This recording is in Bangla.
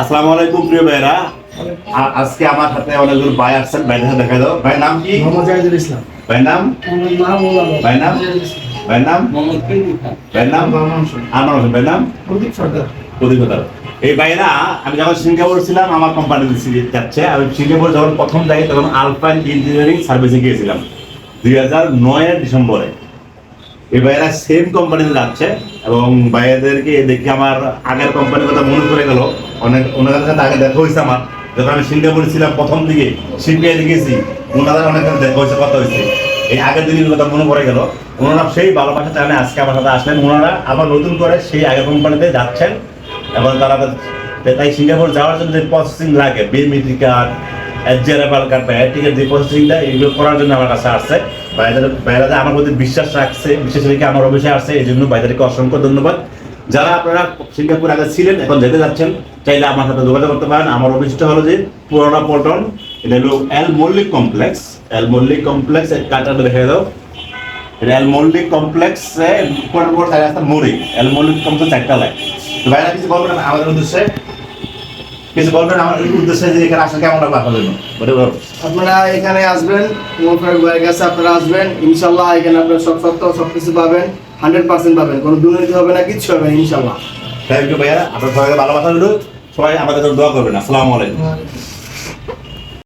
আসসালামু আলাইকুম প্রিয় ভাইরা আজকে আমার হাতে অনেকজন ভাই আসছেন। ভাইদের সাথে দেখা দাও। ভাইয়ের নাম কি? মোহাম্মদ জাহিদুল ইসলাম। ভাইয়ের নাম? মোহাম্মদ মাহমুদ নাম? ভাইয়ের নাম? ভাইয়ের নাম? আমার হোসেন। ভাইয়ের নাম? প্রদীপ সরকার। প্রদীপ দার এই ভাইরা আমি যখন সিঙ্গাপুর ছিলাম আমার কোম্পানি যাচ্ছে। আমি সিঙ্গাপুর যখন প্রথম যাই তখন আলফাইন ইঞ্জিনিয়ারিং সার্ভিসে গিয়েছিলাম। দুই হাজার নয়ের ডিসেম্বরে। এই ভাইয়েরা সেম কোম্পানিতে যাচ্ছে এবং ভাইয়াদেরকে দেখে আমার আগের কোম্পানির কথা মনে পড়ে গেল। অনেক ওনাদের সাথে আগে দেখা হয়েছে আমার। যখন আমি সিঙ্গাপুরে ছিলাম প্রথম দিকে, সিপিআই দেখেছি। ওনাদের অনেক দেখা হয়েছে, কথা হয়েছে। এই আগের দিনের কথা মনে পড়ে গেল। ওনারা সেই ভালোবাসা জানে আজকে আমার সাথে আসলেন। ওনারা আবার নতুন করে সেই আগের কোম্পানিতে যাচ্ছেন। এবং তারা তাই সিঙ্গাপুর যাওয়ার জন্য যে প্রসেসিং লাগে বিএমইটি কার্ড এগুলো করার জন্য আমার কাছে আসছে। বাইরে বাইরে আমার প্রতি বিশ্বাস রাখছে আমার অফিসে আসছে এই জন্য অসংখ্য ধন্যবাদ। যারা আপনারা সিঙ্গাপুর আগে ছিলেন, এখন যেতে যাচ্ছেন, চাইলে আমার সাথে যোগাযোগ করতে পারেন। আমার অফিসটা হলো যে পুরোনো পল্টন, এটা হলো L Mallick complex. L Mallick complex কার্ডটা দেখে দাও। এটা এল মল্লিক কমপ্লেক্স মোড়ে। এল মল্লিক কমপ্লেক্স একটা লাইন তো ভাইরা কিছু বলবেন আমাদের উদ্দেশ্যে কিছু বলবেন আমার উদ্দেশ্যে যে এখানে আসলে কেমন লাগবে আপনাদের আপনারা এখানে আসবেন মোহাম্মদ ফারুক ভাইয়ের কাছে আপনারা আসবেন ইনশাল্লাহ এখানে আপনারা সব সত্য সব কিছু পাবেন হান্ড্রেড পার্সেন্ট পাবেন কোনো দুর্নীতি হবে না কিচ্ছু হবে না ইনশাল্লাহ। থ্যাংক ইউ ভাইয়া। আপনার সবাইকে ভালোবাসা দিল সবাই আমাদের জন্য দোয়া করবেন। আসসালামু আলাইকুম।